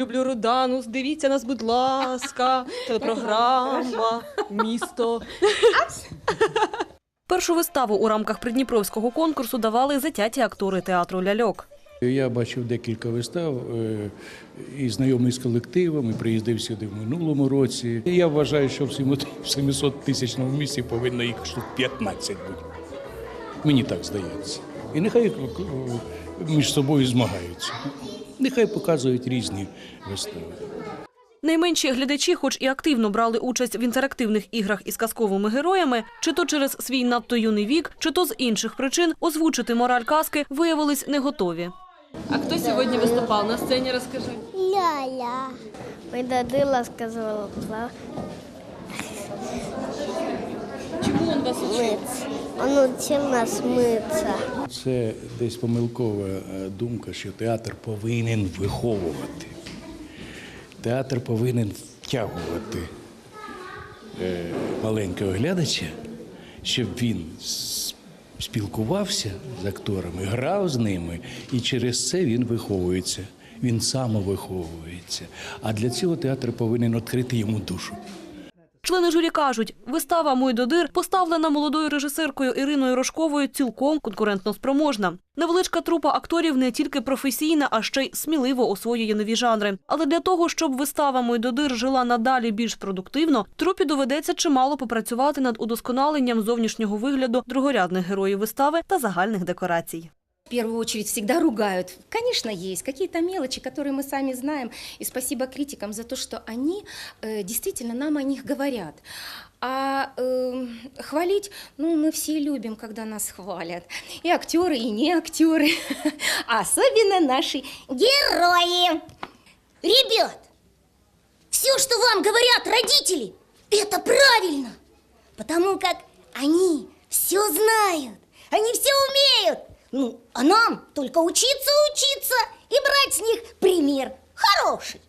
Люблю Руданус, дивіться нас, будь ласка. Телепрограма, місто. Першу виставу у рамках придніпровського конкурсу давали затяті актори театру ляльок. Я бачив декілька вистав е, і знайомий з колективом, і приїздив сюди в минулому році. І Я вважаю, що в 700 тисячному місті повинно їх штук 15 бути. Мені так здається. І нехай е, між собою змагаються. Нехай показують різні вистави. Найменші глядачі, хоч і активно брали участь в інтерактивних іграх із казковими героями, чи то через свій надто юний вік, чи то з інших причин озвучити мораль казки виявились не готові. А хто сьогодні виступав на сцені? Розкажи. Ля-ля. Ми дадила сказала Чому він вас миться. Он учив нас митися. Це десь помилкова е, думка, що театр повинен виховувати. Театр повинен втягувати е, маленького глядача, щоб він спілкувався з акторами, грав з ними, і через це він виховується. Він самовиховується. А для цього театр повинен відкрити йому душу. Члени журі кажуть, вистава «Мой додир» поставлена молодою режисеркою Іриною Рожковою цілком конкурентно спроможна. Невеличка трупа акторів не тільки професійна, а ще й сміливо освоює нові жанри. Але для того, щоб вистава «Мой додир» жила надалі більш продуктивно, трупі доведеться чимало попрацювати над удосконаленням зовнішнього вигляду другорядних героїв вистави та загальних декорацій. В первую очередь всегда ругают. Конечно, есть какие-то мелочи, которые мы сами знаем. И спасибо критикам за то, что они э, действительно нам о них говорят. А э, хвалить, ну, мы все любим, когда нас хвалят. И актеры, и не актеры. Особенно наши герои. Ребят, все, что вам говорят родители, это правильно. Потому как они все знают, они все умеют. Ну, а нам только учиться, учиться и брать с них пример хороший.